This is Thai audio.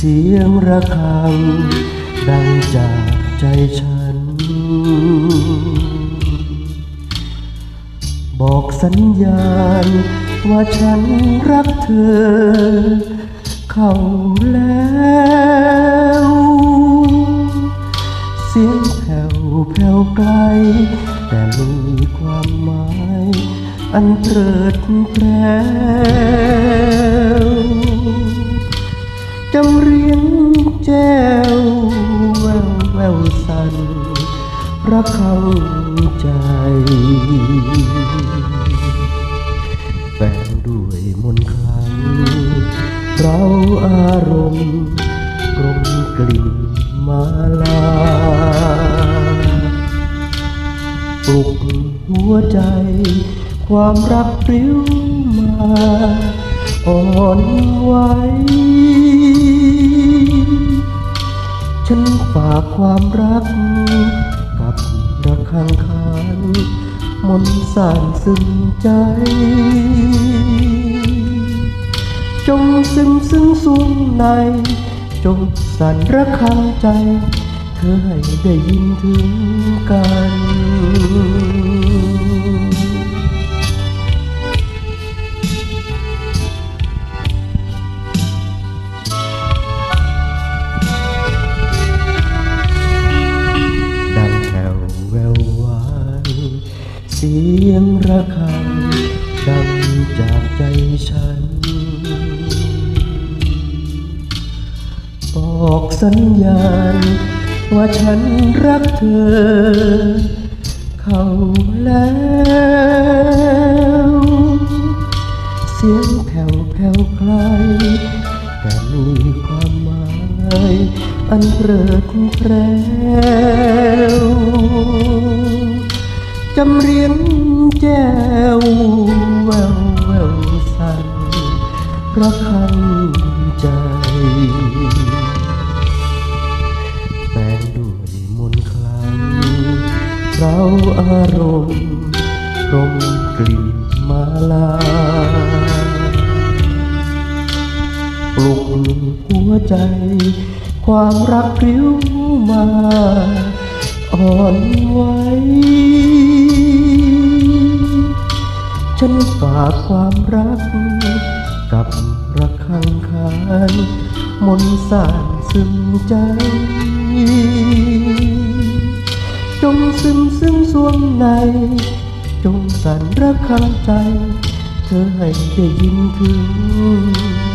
เสียงระฆัง ดังจากใจฉัน บอกสัญญาณว่าฉันรักเธอ เข้าแล้ว เสียงแผ่วแผ่วไกล แต่มีความหมาย อันเตริดแปรว จำเรียงแจ้วแววแววสันรักเข้าใจ แฝงด้วยมนคลังเราอารมณ์กลมกลิ่นมาลาปลุกหัวใจ ความรักปริ้วมา อ่อนไหว ฉันฝากความรัก กับระฆังคานมนต์สานซึ้งใจ จงซึ้งซึ้งสูงใน จงสั่นระคังใจ เธอให้ได้ยินถึงกัน เสียงระฆังดังจากใจฉัน บอกสัญญาณ ว่าฉันรักเธอ เข้าแล้วเสียงแผ่วแผ่วคลายแต่มีความหมาย อันเริดแปรำเรียงแจ้วแววแววสั่นระคังใจแฝงด้วยมนต์คลังเราอารมณ์รมกลิ่นมาลา ปลุกหัวใจ ความรักริ้วมา อ่อนไหว ฉันฝากความรัก กับระฆังคานมนสานซึ้งใจ จงซึมซึ้งสวงใน จงสั่นระฆังใจ เธอให้ได้ยินถึง